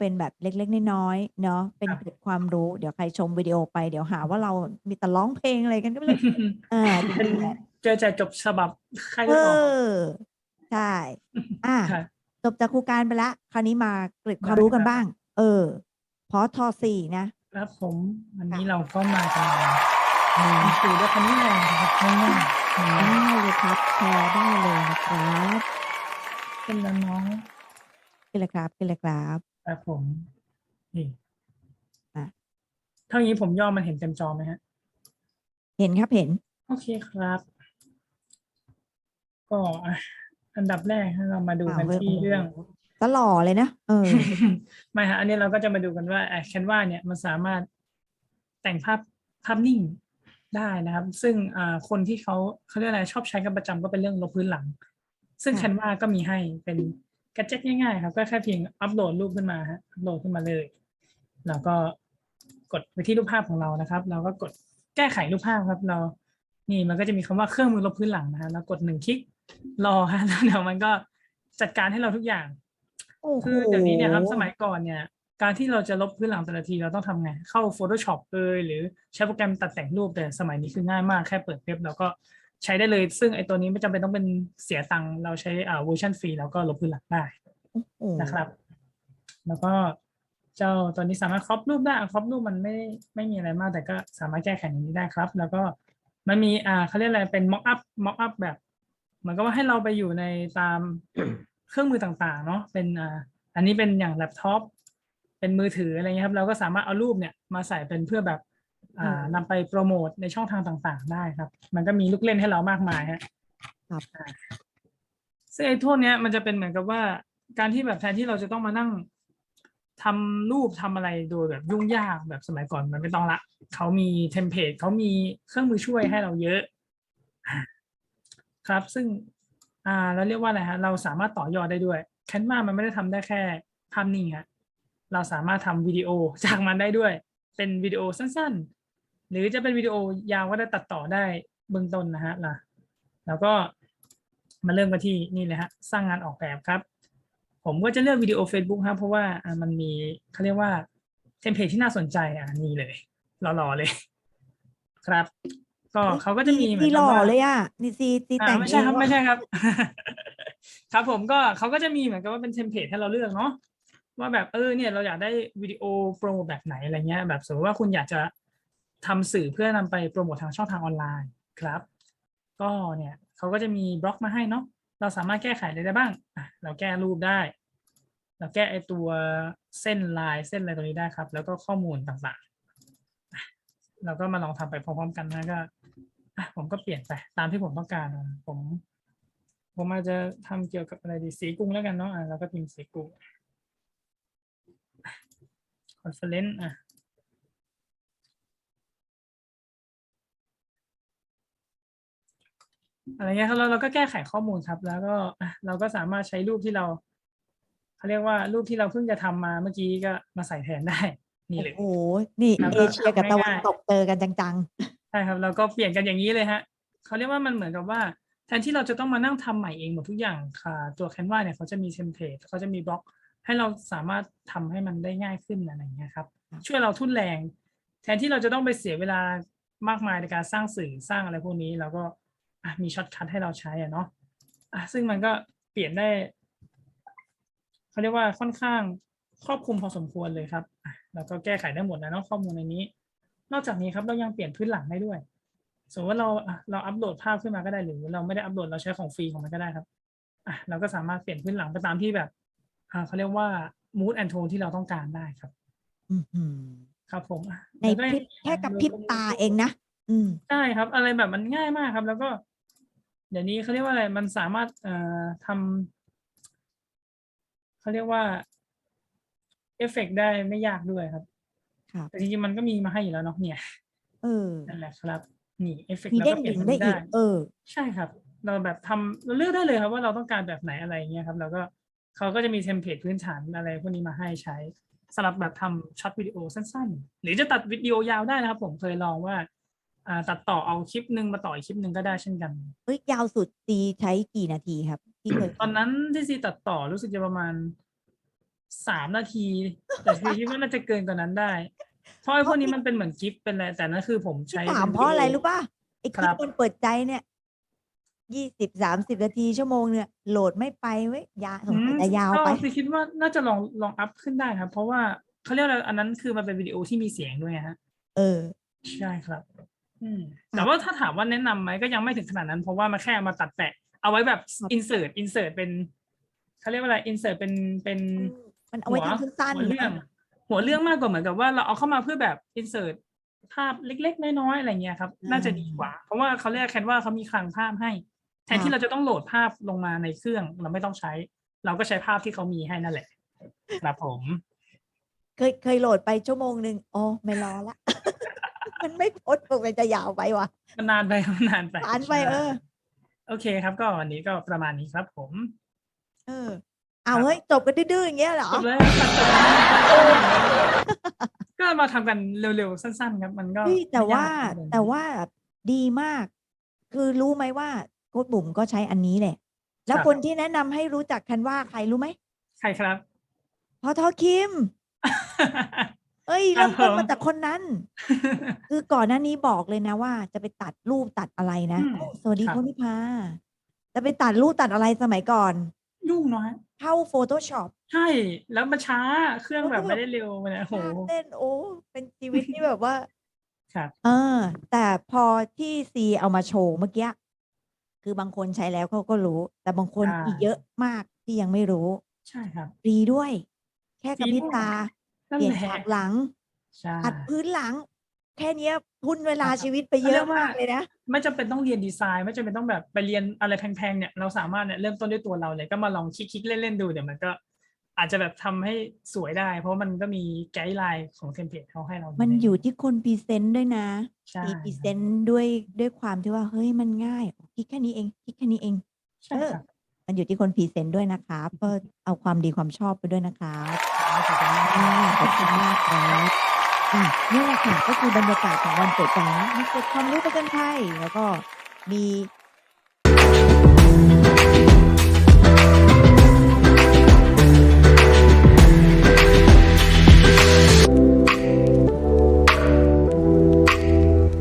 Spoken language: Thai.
เป็นแบบเล็ก ๆ น้อยๆเนาะเป็นครับเกร็ดความรู้เดี๋ยวใครชมวิดีโอไปเดี๋ยวหาว่าเรามีแต่ร้องเพลงอะไรกันก็ไม่รู้อ่าจเป็นริงๆแหละเจอแต่จบฉบับใครเอจะตอบอใช่อ่าครับจบจากครูการไปละ คราวนี้มาเกร็ดความได้รู้กันครับบ้าง เออ พอทอสี่นะ ครับผมวันนี้ค่ะเราก็มากันมีสื่อด้วยคันนี้เลยนะครับง่ายๆง่ายได้เลยครับแชร์ได้เลยนะครับๆเป็นแล้วน้องขึ้นเลยครับขึ้นเลยครับ ครับผมนี่อะเท่านี้ผมย่อมันเห็นเต็มจอไหมฮะ เห็นครับเห็น โอเคครับ ก็อะอันดับแรกให้เรามาดูกันที่เรื่องตลอดเลยนะเออไม่ฮะอันนี้เราก็จะมาดูกันว่าแคนวาเนี่ยมันสามารถแต่งภาพภาพนิ่งได้นะครับ ซึ่งอ่าคนที่เขาเขาเรียกอะไรชอบใช้กันประจำก็เป็นเรื่องลบพื้นหลัง ซึ่งค่ะแคนวาก็มีให้เป็น แกดเจ็ตง่ายๆครับ ก็แค่เพียงอัปโหลดรูปขึ้นมาฮะอัปโหลดขึ้นมาเลยแล้วก็กดไปที่รูปภาพของเรานะครับ เราก็กดแก้ไขรูปภาพครับ เรา นี่มันก็จะมีคำว่าเครื่องมือลบพื้นหลังนะฮะแล้วกดหนึ่งคลิกรอฮะแล้วเดี๋ยวมันก็จัดการให้เราทุกอย่างโอ้โหคือเดี๋ยวนี้เนี่ยครับสมัยก่อนเนี่ย การที่เราจะลบพื้นหลังแต่ละทีเราต้องทำไง เข้า Photoshop เลยหรือใช้โปรแกรมตัดแต่งรูปแต่สมัยนี้คือง่ายมากแค่เปิดเว็บแล้วก็ ใช้ได้เลย ซึ่งไอ้ตัวนี้ไม่จำเป็นต้องเป็นเสียตังค์เราใช้อ่าเวอร์ชันฟรีแล้วก็ลบพื้นหลังได้โอ้โหนะครับ แล้วก็เจ้าตัวนี้สามารถครอปรูปได้ครอปรูปมันไม่ไม่มีอะไรมาก แต่ก็สามารถแก้ไขอย่างนี้ได้ครับ แล้วก็มันมีอ่าเขาเรียกอะไรเป็น mock up mock up แบบเหมือนกับว่าให้เราไปอยู่ในตามเครื่องมือต่างๆ เนาะเป็นอ่าอันนี้เป็นอย่างแล็ปท็อปเป็นมือถืออะไรเงี้ยครับ เราก็สามารถเอารูปเนี่ยมาใส่เป็นเพื่อแบบอ่า นำไปโปรโมทในช่องทางต่างๆ ได้ครับ มันก็มีลูกเล่นให้เรามากมายฮะครับอ่าซึ่งไอ้พวกเนี้ยมันจะเป็นเหมือนกับว่า การที่แบบแทนที่เราจะต้องมานั่งทำรูปทำอะไรโดยแบบยุ่งยากแบบสมัยก่อนมันไม่ต้องละเขามีเทมเพลตเขามีเครื่องมือช่วยให้เราเยอะอ่าครับ ซึ่งอ่าเราเรียกว่าอะไรฮะ เราสามารถต่อยอดได้ด้วยแคนวามันไม่ได้ทำได้แค่ภาพนิ่งฮะเราสามารถทำวิดีโอจากมันได้ด้วย เป็นวิดีโอสั้นๆ หรือจะเป็นวิดีโอยาวก็ได้ตัดต่อได้เบื้องต้นนะฮะล่ะแล้วก็มาเริ่มกันที่นี่เลยฮะสร้างงานออกแบบครับ ผมก็จะเลือกวิดีโอ Facebook ครับเพราะว่าอ่ามันมีเขาเรียกว่าเทมเพลตที่น่าสนใจอะนี่เลยหล่อๆเลย ครับ ก็เขาก็จะมีเหมือนนี่หกับล่อว่าเลยอะนี่ซีซีอ่าแต่งไม่ใช่ครับเองไม่ว่ะใช่ครับ ครับผมก็เขาก็จะมีเหมือนกับว่าเป็นเทมเพลตให้เราเลือกเนาะว่าแบบเออเนี่ยเราอยากได้วิดีโอโปรโมทแบบไหนอะไรเงี้ย แบบสมมติว่าคุณอยากจะ ทำสื่อเพื่อนำไปโปรโมททางช่องทางออนไลน์ครับ ก็เนี่ยเขาก็จะมีบล็อกมาให้เนาะเราสามารถแก้ไขอะไรได้บ้างอะเราแก้รูปได้ เราแก้ไอตัวเส้นลายเส้นอะไรตรงนี้ได้ครับ แล้วก็ข้อมูลต่างๆเราก็มาลองทำไปพร้อมๆกันนะก็ผมก็เปลี่ยนไปตามที่ผมต้องการ ผมผมอาจจะทำเกี่ยวกับอะไรดีสีกรุงแล้วกันเนาะอะเราก็พิมพ์สีกรุงคอนเฟอเรนซ์อะ อะไรเงี้ยครับเราเราก็แก้ไขข้อมูลครับ แล้วก็อะเราก็สามารถใช้รูปที่เราเขาเรียกว่ารูปที่เราเพิ่งจะทำมาเมื่อกี้ก็มาใส่แทนได้ นี่เลยโอ้โหนี่แล้วก็เอเชียกับตะวันง่ายๆตกเจอกันจังใช่ครับเราก็เปลี่ยนกันอย่างนี้เลยฮะเขาเรียกว่ามันเหมือนกับว่าแทนที่เราจะต้องมานั่งทำใหม่เองหมดทุกอย่างค่ะ ตัว Canva เนี่ยเขาจะมีเทมเพลตเขาจะมีบล็อก ให้เราสามารถทำให้มันได้ง่ายขึ้นอะไรอย่างเงี้ยครับช่วยเราทุ่นแรง แทนที่เราจะต้องไปเสียเวลามากมายในการสร้างสื่อสร้างอะไรพวกนี้เราก็อะ มีช็อตคัทให้เราใช้อะเนาะอะซึ่งมันก็เปลี่ยนได้เขาเรียกว่าค่อนข้างครอบคลุมพอสมควรเลยครับอะแล้วก็แก้ไขได้หมดนะเนาะข้อมูลในนี้ นอกจากนี้ครับเรายังเปลี่ยนพื้นหลังได้ด้วย สมมติว่าเราอะเราอัปโหลดภาพขึ้นมาก็ได้หรือ เราไม่ได้อัปโหลดเราใช้ของฟรีของมันก็ได้ครับอะเราก็สามารถเปลี่ยนพื้นหลังไปตามที่แบบอ่าเขาเรียกว่า mood and tone ที่เราต้องการได้ครับๆอื้อหือครับผมอะในแล้วพริบแค่กับพริบตาเองนะอืมใช่ครับ อะไรแบบมันง่ายมากครับ แล้วก็ เดี๋ยวนี้เขาเรียกว่าอะไร มันสามารถเอ่อทำเขาเรียกว่าเอฟเฟกต์ได้ไม่ยากด้วยครับ ครับ แต่จริงๆมันก็มีมาให้อยู่แล้วเนาะเนี่ยเออ นั่นแหละครับ นี่เอฟเฟกต์มีเราเด้ก็งเปลี่ดึยนงตรงได้นี้อีได้ ก เออ ใช่ครับ เราแบบทำเราเลือกได้เลยครับว่าเราต้องการแบบไหนอะไรอย่างเงี้ยครับ แล้วก็เขาก็จะมีเทมเพลตพื้นฐานอะไรพวกนี้มาให้ใช้สำหรับแบบทำช็อตวิดีโอสั้นๆ หรือจะตัดวิดีโอยาวได้นะครับ ผมเคยลองว่า อ่าตัดต่อเอาคลิปหนึ่งมาต่ออีกคลิปหนึ่งก็ได้เช่นกันเฮ้ยยาวสุดตีใช้กี่นาทีครับ ที่เคยตอนนั้นที่ซีตัดต่อรู้สึกจะประมาณสามนาที แต่คือคิดว่าน่าจะเกินกว่านั้นได้เพราะไอ้พวกนี้มันเป็นเหมือนกิฟต์เป็นอะไรแต่นั่นคือผมที่ใช้ถามป็นเพราะอะไรวิดีโรู้ป่ะไอ้คครัลิปบคนเปิดใจเนี่ยยี่สิบสามสิบนาทีชั่วโมงเนี่ย โหลดไม่ไปเว้ยยาสงสัยจะยาวไป ก็คือคิดว่าน่าจะลองลองอัพขึ้นได้ครับ เพราะว่าเขาเรียกอะไรอันนั้นคือมันเป็นวิดีโอที่มีเสียงด้วยไงฮะ เออ ใช่ครับอืม แต่ว่าถ้าถามว่าแนะนำไหมก็ยังไม่ถึงขนาดนั้น เพราะว่ามันแค่เอามาตัดแปะ เอาไว้แบบครับ insert insert เป็นเขาเรียกว่าอะไร insert เป็นเป็นมันเอาไว้หัวทำสั้นหัวๆเรื่องนะหัวเรื่องมากกว่าเหมือนกับว่าเราเอาเข้ามาเพื่อแบบ insert ภาพเล็กๆ น้อยๆอะไรเงี้ยครับ น่าจะดีกว่า เพราะว่าเขาเรียกแคนว่าเขามีคลังภาพให้ แทนที่เราจะต้องโหลดภาพลงมาในเครื่อง เราไม่ต้องใช้ เราก็ใช้ภาพที่เขามีให้นั่นแหละครับผม เคยเคยโหลดไปชั่วโมงหนึ่งโอ้ไม่รอละ มันไม่พ้นมันจะยาวไปว่ะมันนานไปมันนานไปนานไปเออ โอเคครับ ก็วันนี้ก็ประมาณนี้ครับ ผม เออ เอาเฮ้ยจบกันดื้อๆอย่างเงี้ยเหรอจบเลยตัดจบก็มาทำกันเร็วๆสั้น ๆ ครับ มันก็เฮ้ยแต่ไม่ยว่ากครับแต่ว่าดีมาก คือรู้ไหมว่าโค้ดบุ๋มก็ใช้อันนี้แหละ แล้วคนที่แนะนำให้รู้จักคันว่าใครรู้ไหมใครครับพอทอคิม เอ้ยครัเริ่บมต้นผมมาจากคนนั้น คือก่อนหน้านี้บอกเลยนะว่า จะไปตัดรูปตัดอะไรนะอืมโอ้สวัสดีครับคุณนิพาจะไปตัดรูปตัดอะไรสมัยก่อน ยุ่งน้อยเข้า Photoshop ใช่ แล้วมันช้าเครื่องแบบไม่ได้เร็วมันโอ้โหยากเต้นโอ้เป็นชีวิตที่แบบว่าครับเออ แต่พอที่ซีเอามาโชว์เมื่อกี้คือบางคนใช้แล้วเขาก็รู้ แต่บางคนอ่าอีกเยอะมากที่ยังไม่รู้ ใช่ครับฟรีด้วย แค่กระพริบตา นั่นเปลี่ยนแหละฉากหลัง ใช่ อัดพื้นหลัง แค่เนี้ยทุนเวลาครับชีวิตไปเยเขาเรีอะยกว่า มากเลยนะ ไม่จำเป็นต้องเรียนดีไซน์ไม่จำเป็นต้องแบบไปเรียนอะไรแพงๆเนี่ยเราสามารถเนี่ยเริ่มต้นด้วยตัวเราเลยก็มาลองคลิกๆเล่นๆดูเดี๋ยวมันก็ อาจจะแบบทำให้สวยได้ เพราะมันก็มีไกด์ไลน์ของเทมเพลตเขาให้เรามัมันอยู่ที่คนพรีเซนต์ด้วยนะใช่มีพรีเซนต์ด้วยด้วยความที่ว่าเฮ้ยมันง่ายคิดแค่นี้เองคิดแค่นี้เอง ใช่ครับมันอยู่ที่คนพรีเซนต์ด้วยนะครับก็เอาความดีความชอบไปด้วยนะครับ ขอบคุณมาก ค่ะขอบคุณมากครับอะนี่แหละค่ะก็คือบรรยากาศของวันเปิดร้านมีเกิดความรู้ประกันภัยแล้วก็มี